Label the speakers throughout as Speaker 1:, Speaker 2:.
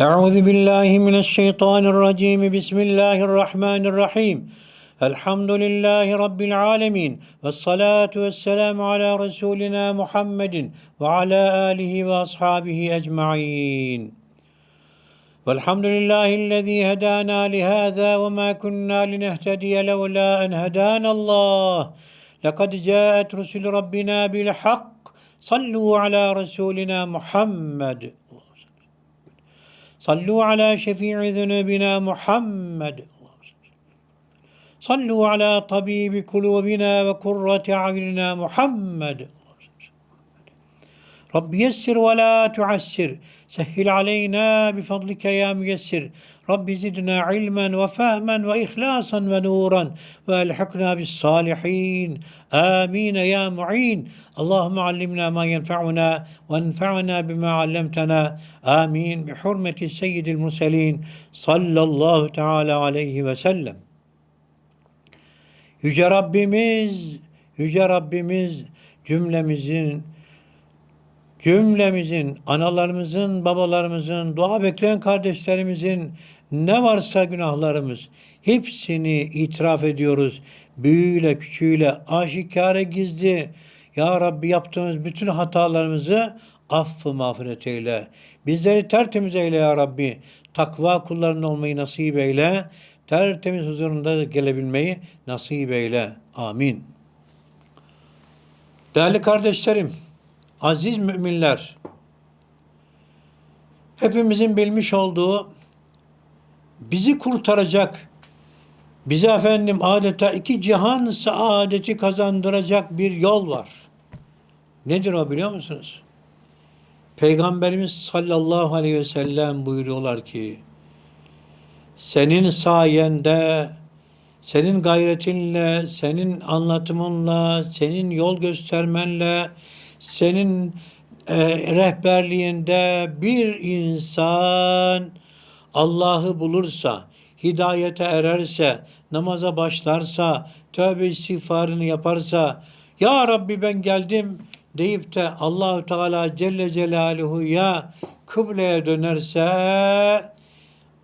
Speaker 1: أعوذ بالله من الشيطان الرجيم. بسم الله الرحمن الرحيم. الحمد لله رب العالمين والصلاة والسلام على رسولنا محمد وعلى آله وأصحابه أجمعين. والحمد لله الذي هدانا لهذا وما كنا لنهتدي لولا أن هدانا الله. لقد جاءت رسل ربنا بالحق. صلوا على رسولنا محمد. صلوا على شفيع ذنوبنا محمد. صلوا على طبيب قلوبنا وقرة أعيننا محمد. Rabbi yessir ve la tuassir. Sehhil aleyna bi fadlike ya müyessir. Rabbi zidna ilmen ve fahmen ve ihlasan ve nuran ve elhikna bis salihin. Amin ya mu'in. Allahümme allimna ma yenfa'una ve enfa'na bima allemtena. Amin bi hurmeti seyyidil murselin sallallahu teala aleyhi ve sellem. Yüce Rabbimiz, Yüce Rabbimiz cümlemizin cümlemizin, analarımızın, babalarımızın, dua bekleyen kardeşlerimizin ne varsa günahlarımız hepsini itiraf ediyoruz. Büyüğüyle, küçüğüyle, aşikare gizli. Ya Rabbi yaptığımız bütün hatalarımızı affı mağfiret eyle. Bizleri tertemiz eyle ya Rabbi. Takva kullarının olmayı nasip eyle. Tertemiz huzurunda gelebilmeyi nasip eyle. Amin. Değerli kardeşlerim, aziz müminler, hepimizin bilmiş olduğu bizi kurtaracak, bize efendim adeta iki cihan saadeti kazandıracak bir yol var. Nedir o biliyor musunuz? Peygamberimiz sallallahu aleyhi ve sellem buyuruyorlar ki, senin sayende, senin gayretinle, senin anlatımınla, senin yol göstermenle, senin e, rehberliğinde bir insan Allah'ı bulursa, hidayete ererse, namaza başlarsa, tövbe istiğfarını yaparsa, Ya Rabbi ben geldim deyip de Allahu Teala Celle Celaluhu ya kıbleye dönerse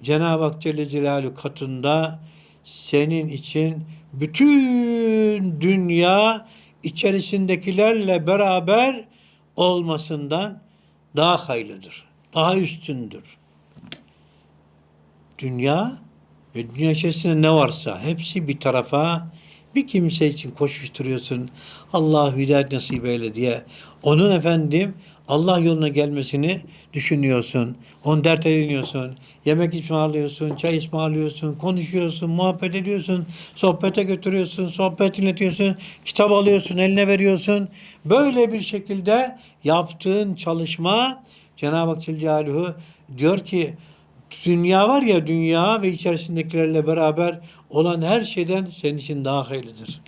Speaker 1: Cenab-ı Hak Celle Celaluhu katında senin için bütün dünya içerisindekilerle beraber olmasından daha hayırlıdır. Daha üstündür. Dünya ve dünya içerisinde ne varsa hepsi bir tarafa bir kimse için koşuşturuyorsun. Allah hidayet nasip eyle diye. Onun efendim Allah yoluna gelmesini düşünüyorsun. On dert ediniyorsun. Yemek ısmarlıyorsun, çay ısmarlıyorsun, konuşuyorsun, muhabbet ediyorsun, sohbete götürüyorsun, sohbet dinletiyorsun, kitap alıyorsun, eline veriyorsun. Böyle bir şekilde yaptığın çalışma Cenab-ı Hak Celaluhu diyor ki dünya var ya dünya ve içerisindekilerle beraber olan her şeyden senin için daha hayırlıdır.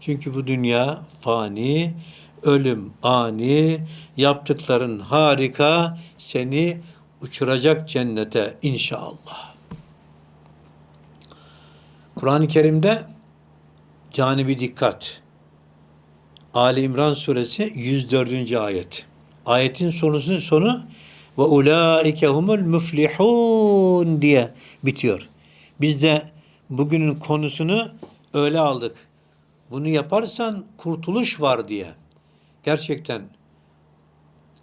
Speaker 1: Çünkü bu dünya fani, ölüm ani, yaptıkların harika, seni uçuracak cennete inşallah. Kur'an-ı Kerim'de canibi dikkat. Ali İmran suresi 104. ayet. Ayetin sonusunun sonu ve ulaike humul muflihun diye bitiyor. Biz de bugünün konusunu öyle aldık. Bunu yaparsan kurtuluş var diye. Gerçekten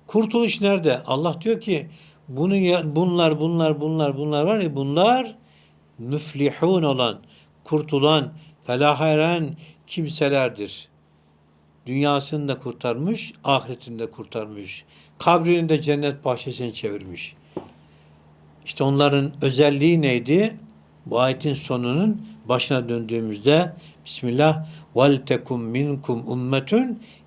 Speaker 1: kurtuluş nerede? Allah diyor ki bunu bunlar bunlar bunlar bunlar var ya bunlar müflihun olan, kurtulan, felaha eren kimselerdir. Dünyasını da kurtarmış, ahiretini de kurtarmış. Kabrini de cennet bahçesine çevirmiş. İşte onların özelliği neydi? Bu ayetin sonunun başına döndüğümüzde Bismillah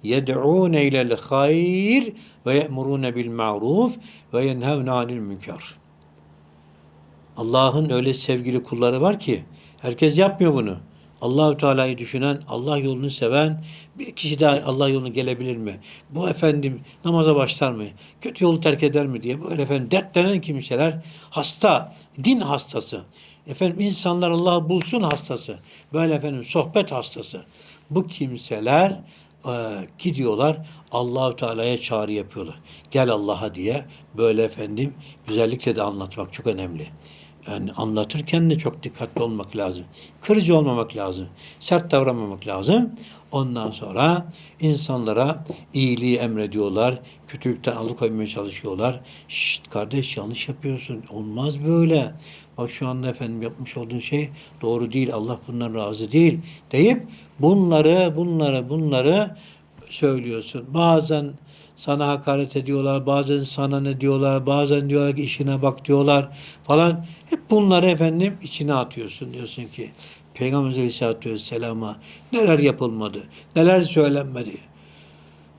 Speaker 1: yed'un ilel hayr ve ye'murun bil ma'ruf ve yenhevun anil münker. Allah'ın öyle sevgili kulları var ki herkes yapmıyor bunu. Allahü Teala'yı düşünen, Allah yolunu seven bir kişi daha Allah yoluna gelebilir mi? Bu efendim namaza başlar mı? Kötü yolu terk eder mi diye böyle efendim dertlenen kimseler hasta, din hastası. Efendim insanlar Allah'ı bulsun hastası. Böyle efendim sohbet hastası. Bu kimseler e, gidiyorlar Allahu Teala'ya çağrı yapıyorlar. Gel Allah'a diye böyle efendim güzellikle de anlatmak çok önemli. Yani anlatırken de çok dikkatli olmak lazım. Kırıcı olmamak lazım. Sert davranmamak lazım. Ondan sonra insanlara iyiliği emrediyorlar. Kötülükten alıkoymaya çalışıyorlar. Şşt kardeş yanlış yapıyorsun. Olmaz böyle. Bak şu anda efendim yapmış olduğun şey doğru değil. Allah bundan razı değil. Deyip bunları, bunları, bunları söylüyorsun. Bazen sana hakaret ediyorlar, bazen sana ne diyorlar, bazen diyorlar ki işine bak diyorlar falan. Hep bunları efendim içine atıyorsun. Diyorsun ki Peygamber Aleyhisselatü Vesselam'a neler yapılmadı, neler söylenmedi.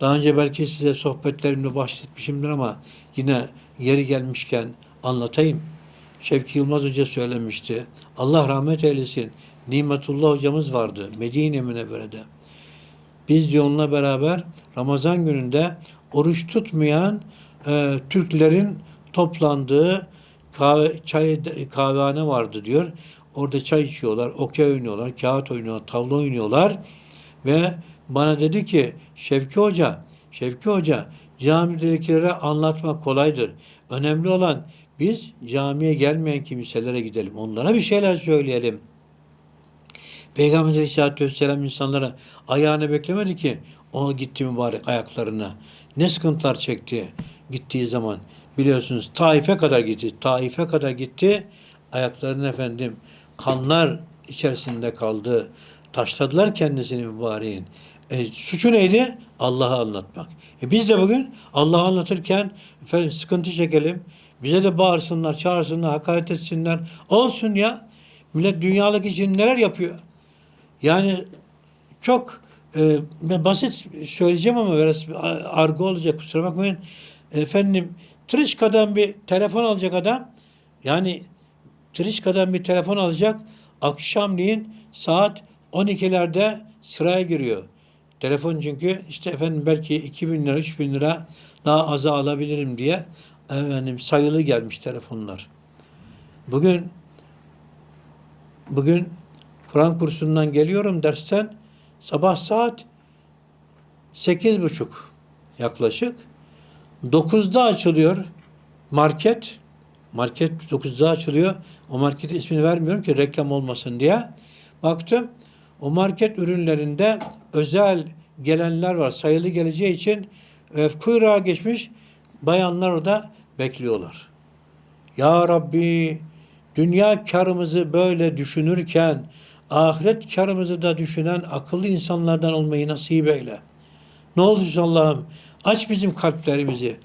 Speaker 1: Daha önce belki size sohbetlerimde bahsetmişimdir ama yine yeri gelmişken anlatayım. Şevki Yılmaz Hoca söylemişti. Allah rahmet eylesin. Nimetullah hocamız vardı Medine Münevvere'de. Biz diyor onunla beraber Ramazan gününde oruç tutmayan e, Türklerin toplandığı kahve, çay kahvehane vardı diyor. Orada çay içiyorlar, okey oynuyorlar, kağıt oynuyorlar, tavla oynuyorlar ve bana dedi ki Şevki Hoca, Şevki Hoca camidekilere anlatmak kolaydır. Önemli olan biz camiye gelmeyen kimselere gidelim. Onlara bir şeyler söyleyelim. Peygamber Aleyhisselatü Vesselam insanlara ayağını beklemedi ki o gitti mübarek ayaklarına. Ne sıkıntılar çekti gittiği zaman. Biliyorsunuz Taif'e kadar gitti. Taif'e kadar gitti. Ayaklarının efendim kanlar içerisinde kaldı. Taşladılar kendisini mübareğin. E, suçu neydi? Allah'ı anlatmak. E biz de bugün Allah'ı anlatırken efendim sıkıntı çekelim. Bize de bağırsınlar, çağırsınlar, hakaret etsinler. Olsun ya. Millet dünyalık için neler yapıyor? Yani çok e, basit söyleyeceğim ama biraz argo olacak kusura bakmayın. Efendim Trişka'dan bir telefon alacak adam. Yani Trişka'dan bir telefon alacak. Akşamleyin saat 12'lerde sıraya giriyor. Telefon çünkü işte efendim belki 2000 lira, 3000 lira daha aza alabilirim diye efendim sayılı gelmiş telefonlar. Bugün bugün Kur'an kursundan geliyorum dersten sabah saat sekiz buçuk yaklaşık. Dokuzda açılıyor market. Market dokuzda açılıyor. O marketin ismini vermiyorum ki reklam olmasın diye. Baktım o market ürünlerinde özel gelenler var. Sayılı geleceği için e, kuyruğa geçmiş bayanlar orada bekliyorlar. Ya Rabbi dünya karımızı böyle düşünürken ahiret karımızı da düşünen akıllı insanlardan olmayı nasip eyle. Ne olursa Allah'ım aç bizim kalplerimizi,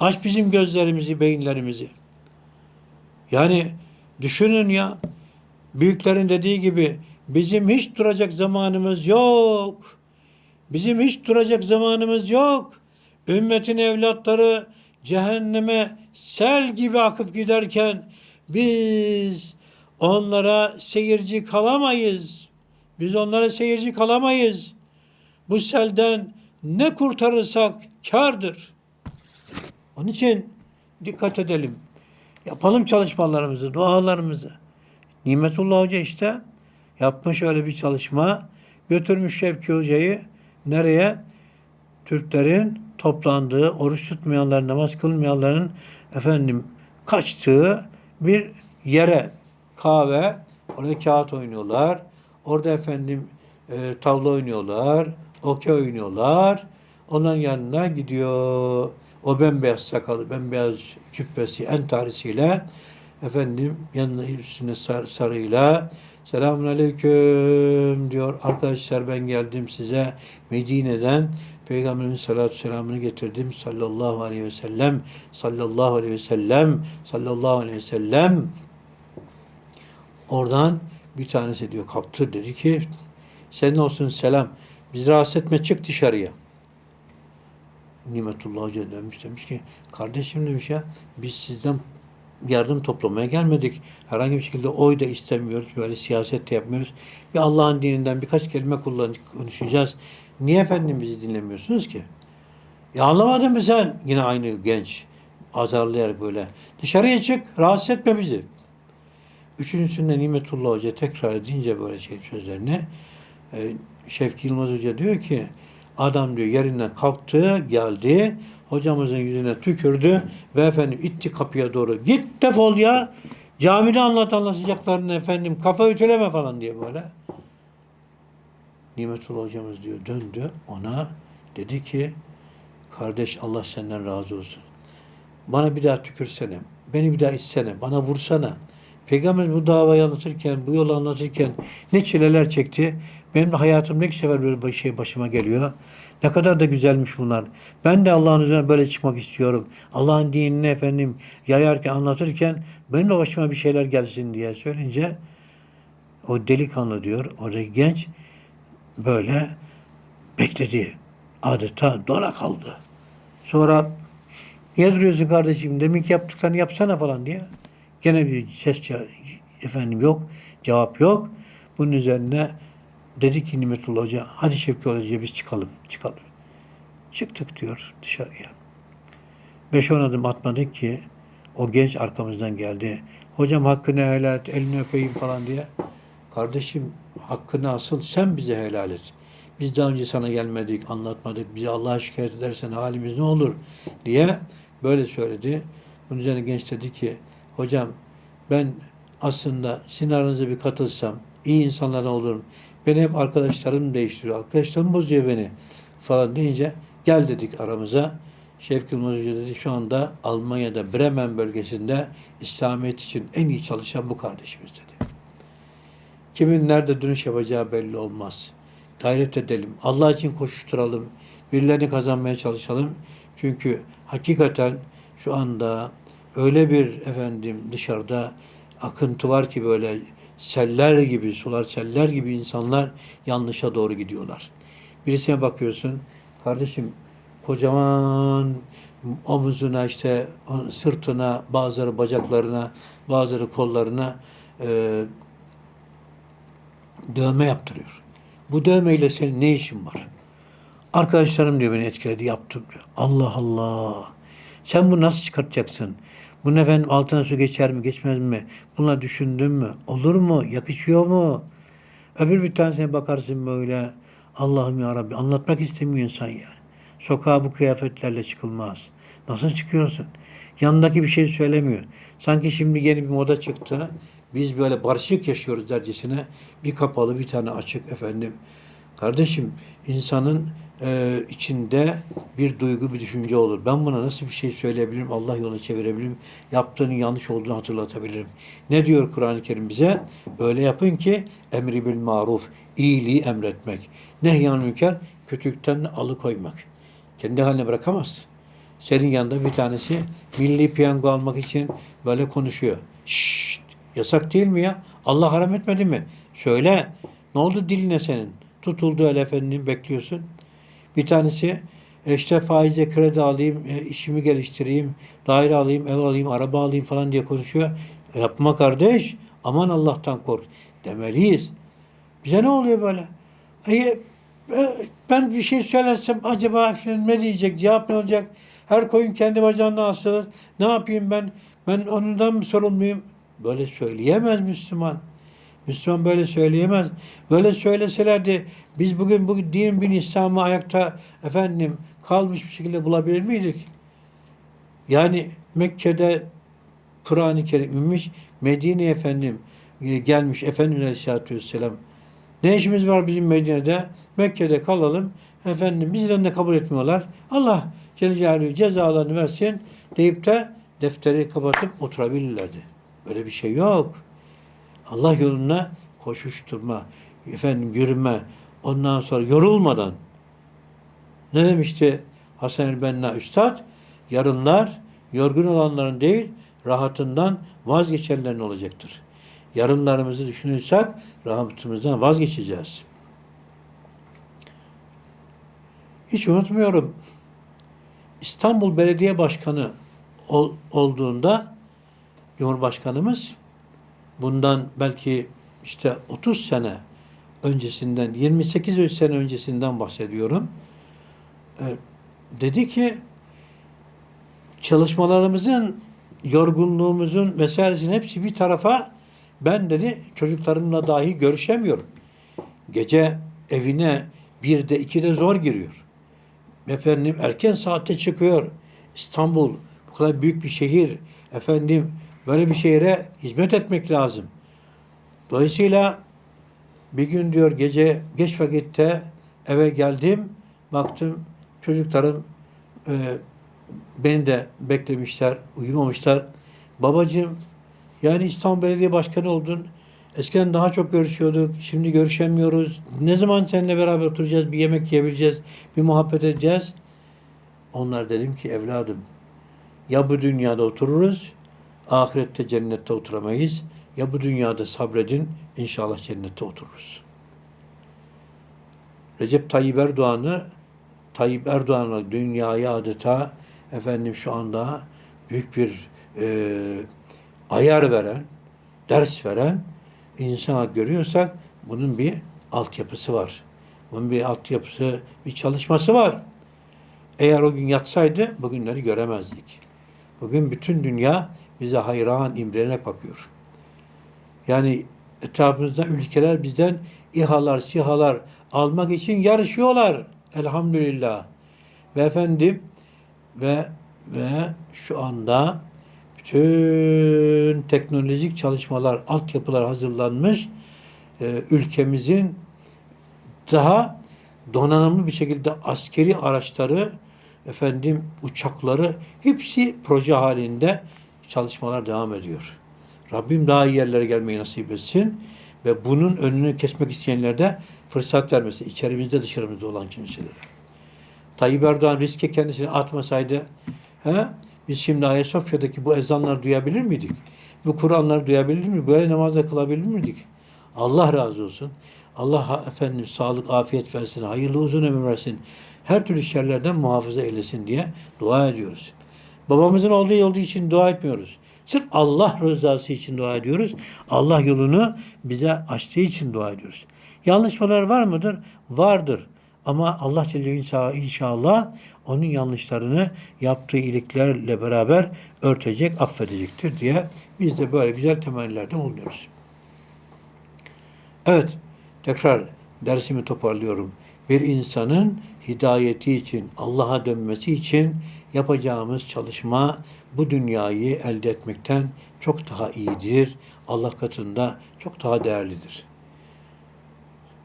Speaker 1: aç bizim gözlerimizi, beyinlerimizi. Yani düşünün ya, büyüklerin dediği gibi bizim hiç duracak zamanımız yok. Bizim hiç duracak zamanımız yok. Ümmetin evlatları cehenneme sel gibi akıp giderken biz onlara seyirci kalamayız. Biz onlara seyirci kalamayız. Bu selden ne kurtarırsak kardır. Onun için dikkat edelim. Yapalım çalışmalarımızı, dualarımızı. Nimetullah Hoca işte yapmış öyle bir çalışma. Götürmüş Şevki Hoca'yı nereye? Türklerin toplandığı, oruç tutmayanlar, namaz kılmayanların efendim kaçtığı bir yere kahve, orada kağıt oynuyorlar. Orada efendim e, tavla oynuyorlar, okey oynuyorlar. Onların yanına gidiyor. O bembeyaz sakalı, bembeyaz cübbesi, entarisiyle efendim yanına üstüne sar, sarıyla selamun aleyküm diyor. Arkadaşlar ben geldim size Medine'den Peygamberin salatu selamını getirdim sallallahu aleyhi ve sellem sallallahu aleyhi ve sellem sallallahu aleyhi ve sellem Oradan bir tanesi diyor kalktı dedi ki senin olsun selam. Biz rahatsız etme çık dışarıya. Nimetullah Hoca dönmüş demiş ki kardeşim demiş ya biz sizden yardım toplamaya gelmedik. Herhangi bir şekilde oy da istemiyoruz. Böyle siyaset de yapmıyoruz. Bir Allah'ın dininden birkaç kelime konuşacağız. Niye efendim bizi dinlemiyorsunuz ki? Ya anlamadın mı sen? Yine aynı genç azarlayarak böyle. Dışarıya çık, rahatsız etme bizi. Üçüncüsünde Nimetullah Hoca tekrar edince böyle şey sözlerini e, Şevki Yılmaz Hoca diyor ki Adam diyor yerinden kalktı, geldi. Hocamızın yüzüne tükürdü ve efendim itti kapıya doğru. Git defol ya. Camide anlat anlatacaklarını efendim. Kafa ütüleme falan diye böyle. Nimetullah hocamız diyor döndü ona dedi ki kardeş Allah senden razı olsun. Bana bir daha tükürsene. Beni bir daha itsene. Bana vursana. Peygamber bu davayı anlatırken, bu yolu anlatırken ne çileler çekti. Benim de hayatımda ilk sefer böyle bir şey başıma geliyor. Ne kadar da güzelmiş bunlar. Ben de Allah'ın üzerine böyle çıkmak istiyorum. Allah'ın dinini efendim yayarken, anlatırken benim de başıma bir şeyler gelsin diye söyleyince o delikanlı diyor, oradaki genç böyle bekledi. Adeta dona kaldı. Sonra niye duruyorsun kardeşim? Demin ki yaptıklarını yapsana falan diye. Gene bir ses efendim yok. Cevap yok. Bunun üzerine dedi ki Nimetullah Hoca hadi Şevki Hoca'ya biz çıkalım. Çıkalım. Çıktık diyor dışarıya. Beş on adım atmadık ki o genç arkamızdan geldi. Hocam hakkını helal et, elini öpeyim falan diye. Kardeşim hakkını asıl sen bize helal et. Biz daha önce sana gelmedik, anlatmadık. Bizi Allah'a şikayet edersen halimiz ne olur diye böyle söyledi. Bunun üzerine genç dedi ki hocam ben aslında sizin aranıza bir katılsam iyi insanlardan olurum. Beni hep arkadaşlarım değiştiriyor. Arkadaşlarım bozuyor beni falan deyince gel dedik aramıza. Şevki Yılmaz Hoca dedi şu anda Almanya'da Bremen bölgesinde İslamiyet için en iyi çalışan bu kardeşimiz dedi. Kimin nerede dönüş yapacağı belli olmaz. Gayret edelim. Allah için koşuşturalım. Birilerini kazanmaya çalışalım. Çünkü hakikaten şu anda öyle bir efendim dışarıda akıntı var ki böyle seller gibi, sular seller gibi insanlar yanlışa doğru gidiyorlar. Birisine bakıyorsun, kardeşim kocaman omuzuna işte sırtına, bazıları bacaklarına, bazıları kollarına e, dövme yaptırıyor. Bu dövmeyle senin ne işin var? Arkadaşlarım diyor beni etkiledi yaptım diyor. Allah Allah. Sen bunu nasıl çıkartacaksın? Bunun efendim altına su geçer mi geçmez mi? Bunlar düşündün mü? Olur mu? Yakışıyor mu? Öbür bir tanesine bakarsın böyle. Allah'ım ya Rabbi anlatmak istemiyor insan yani. Sokağa bu kıyafetlerle çıkılmaz. Nasıl çıkıyorsun? Yanındaki bir şey söylemiyor. Sanki şimdi yeni bir moda çıktı. Biz böyle barışık yaşıyoruz dercesine. Bir kapalı bir tane açık efendim. Kardeşim insanın e, içinde bir duygu bir düşünce olur. Ben buna nasıl bir şey söyleyebilirim? Allah yoluna çevirebilirim. Yaptığının yanlış olduğunu hatırlatabilirim. Ne diyor Kur'an-ı Kerim bize? Öyle yapın ki emri bil maruf, iyiliği emretmek. Nehyan münker, kötülükten alıkoymak. Kendi haline bırakamaz. Senin yanında bir tanesi milli piyango almak için böyle konuşuyor. Şşt, yasak değil mi ya? Allah haram etmedi mi? Söyle. Ne oldu diline senin? Tutuldu öyle efendim bekliyorsun. Bir tanesi e, işte faize kredi alayım, e, işimi geliştireyim, daire alayım, ev alayım, araba alayım falan diye konuşuyor. Yapma kardeş. Aman Allah'tan kork. Demeliyiz. Bize ne oluyor böyle? E, e, ben bir şey söylersem acaba ne diyecek? Cevap ne olacak? Her koyun kendi bacağına asılır. Ne yapayım ben? Ben ondan mı sorumluyum? Böyle söyleyemez Müslüman. Müslüman böyle söyleyemez. Böyle söyleselerdi biz bugün bu din bin İslam'ı ayakta efendim kalmış bir şekilde bulabilir miydik? Yani Mekke'de Kur'an-ı Kerim inmiş, Medine'ye efendim e, gelmiş Efendimiz Aleyhisselatü Vesselam. Ne işimiz var bizim Medine'de? Mekke'de kalalım. Efendim bizden de kabul etmiyorlar. Allah Celle Celaluhu cezalarını versin deyip de defteri kapatıp oturabilirlerdi. Böyle bir şey yok. Allah yoluna koşuşturma, efendim yürüme, ondan sonra yorulmadan. Ne demişti Hasan el-Benna Üstad? Yarınlar yorgun olanların değil, rahatından vazgeçenlerin olacaktır. Yarınlarımızı düşünürsek rahatımızdan vazgeçeceğiz. Hiç unutmuyorum. İstanbul Belediye Başkanı ol, olduğunda Cumhurbaşkanımız bundan belki işte 30 sene öncesinden 28 sene öncesinden bahsediyorum. Ee, dedi ki çalışmalarımızın yorgunluğumuzun vesairesinin hepsi bir tarafa ben dedi çocuklarımla dahi görüşemiyorum. Gece evine birde ikide zor giriyor. Efendim erken saatte çıkıyor. İstanbul bu kadar büyük bir şehir. Efendim böyle bir şehre hizmet etmek lazım. Dolayısıyla bir gün diyor gece geç vakitte eve geldim. Baktım çocuklarım e, beni de beklemişler, uyumamışlar. Babacığım yani İstanbul Belediye Başkanı oldun. Eskiden daha çok görüşüyorduk. Şimdi görüşemiyoruz. Ne zaman seninle beraber oturacağız, bir yemek yiyebileceğiz, bir muhabbet edeceğiz? Onlar dedim ki evladım ya bu dünyada otururuz, ahirette cennette oturamayız. Ya bu dünyada sabredin, inşallah cennette otururuz. Recep Tayyip Erdoğan'ı Tayyip Erdoğan'a dünyaya adeta efendim şu anda büyük bir e, ayar veren, ders veren insan görüyorsak bunun bir altyapısı var. Bunun bir altyapısı, bir çalışması var. Eğer o gün yatsaydı bugünleri göremezdik. Bugün bütün dünya bize hayran, imrene bakıyor. Yani etrafımızda ülkeler bizden İHA'lar, SİHA'lar almak için yarışıyorlar. Elhamdülillah. Ve efendim ve ve şu anda bütün teknolojik çalışmalar, altyapılar hazırlanmış. Ee, ülkemizin daha donanımlı bir şekilde askeri araçları, efendim uçakları hepsi proje halinde çalışmalar devam ediyor. Rabbim daha iyi yerlere gelmeyi nasip etsin ve bunun önünü kesmek isteyenlere de fırsat vermesi içerimizde dışarımızda olan kimselere. Tayyip Erdoğan riske kendisini atmasaydı he, biz şimdi Ayasofya'daki bu ezanları duyabilir miydik? Bu Kur'anları duyabilir miydik? Böyle namazda kılabilir miydik? Allah razı olsun. Allah efendim sağlık, afiyet versin, hayırlı uzun ömür versin. Her türlü şerlerden muhafaza eylesin diye dua ediyoruz. Babamızın olduğu yolda için dua etmiyoruz. Sırf Allah rızası için dua ediyoruz. Allah yolunu bize açtığı için dua ediyoruz. Yanlışmalar var mıdır? Vardır. Ama Allah Celle inşallah onun yanlışlarını yaptığı iyiliklerle beraber örtecek, affedecektir diye biz de böyle güzel temellerde bulunuyoruz. Evet, tekrar dersimi toparlıyorum. Bir insanın hidayeti için, Allah'a dönmesi için yapacağımız çalışma bu dünyayı elde etmekten çok daha iyidir. Allah katında çok daha değerlidir.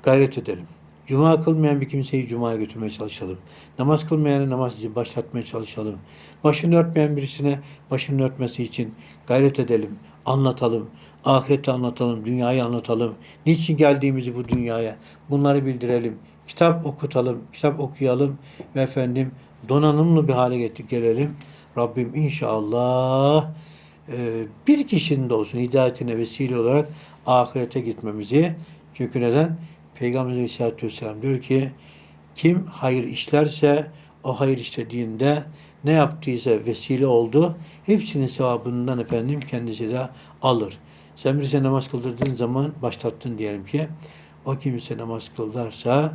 Speaker 1: Gayret edelim. Cuma kılmayan bir kimseyi Cuma'ya götürmeye çalışalım. Namaz kılmayanı namaz başlatmaya çalışalım. Başını örtmeyen birisine başını örtmesi için gayret edelim. Anlatalım. Ahireti anlatalım. Dünyayı anlatalım. Niçin geldiğimizi bu dünyaya bunları bildirelim. Kitap okutalım. Kitap okuyalım. Ve efendim donanımlı bir hale getir gelelim. Rabbim inşallah e, bir kişinin de olsun hidayetine vesile olarak ahirete gitmemizi çünkü neden? Peygamber Aleyhisselatü Vesselam diyor ki kim hayır işlerse o hayır işlediğinde ne yaptıysa vesile oldu. Hepsinin sevabından efendim kendisi de alır. Sen birisi namaz kıldırdığın zaman başlattın diyelim ki o kimse namaz kıldarsa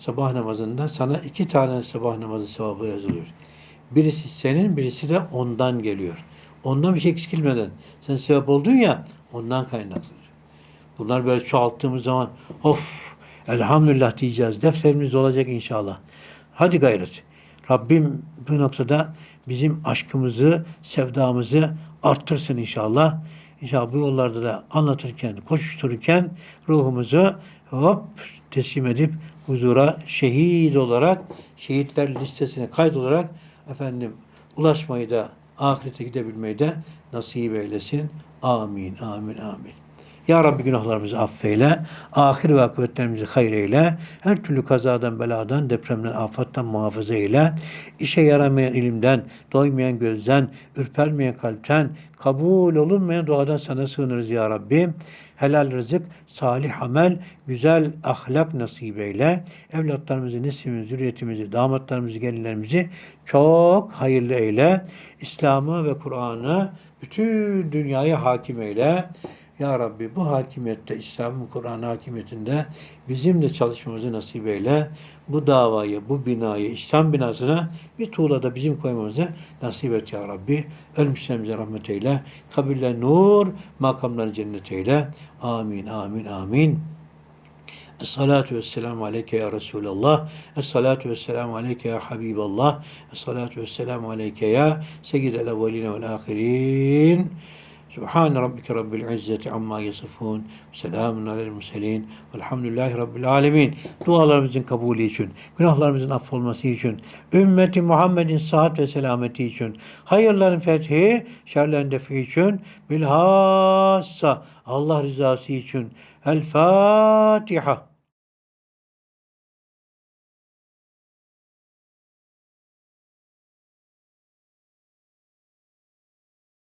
Speaker 1: sabah namazında sana iki tane sabah namazı sevabı yazılıyor. Birisi senin, birisi de ondan geliyor. Ondan bir şey eksilmeden. Sen sevap oldun ya, ondan kaynaklı. Bunlar böyle çoğalttığımız zaman of elhamdülillah diyeceğiz. Defterimiz olacak inşallah. Hadi gayret. Rabbim bu noktada bizim aşkımızı, sevdamızı arttırsın inşallah. İnşallah bu yollarda da anlatırken, koşuştururken ruhumuzu hop teslim edip huzura şehit olarak, şehitler listesine kaydolarak efendim ulaşmayı da ahirete gidebilmeyi de nasip eylesin. Amin, amin, amin. Ya Rabbi günahlarımızı affeyle, ahir ve akıbetlerimizi hayır eyle, her türlü kazadan, beladan, depremden, afattan muhafaza eyle, işe yaramayan ilimden, doymayan gözden, ürpermeyen kalpten, kabul olunmayan duadan sana sığınırız ya Rabbi. Helal rızık, salih amel, güzel ahlak nasip eyle. Evlatlarımızı, neslimizi, zürriyetimizi, damatlarımızı, gelinlerimizi çok hayırlı eyle. İslam'ı ve Kur'an'ı bütün dünyaya hakim eyle. Ya Rabbi bu hakimiyette, İslam'ın Kur'an hakimiyetinde bizim de çalışmamızı nasip eyle. Bu davayı, bu binayı, İslam binasına bir tuğla da bizim koymamızı nasip et Ya Rabbi. Ölmüşlerimize rahmet eyle. Kabirler nur, makamları cennet eyle. Amin, amin, amin. Esselatu vesselamu aleyke ya Resulallah. Esselatu vesselamu aleyke ya Habiballah. Esselatu vesselamu aleyke ya Seyyidel evveline vel ahirin. Subhan rabbike rabbil izzeti amma yasifun. Selamun alel murselin. Velhamdülillahi rabbil alemin. Dualarımızın kabulü için, günahlarımızın affolması için, ümmeti Muhammed'in sıhhat ve selameti için, hayırların fethi, şerlerin defi için, bilhassa Allah rızası için. El Fatiha.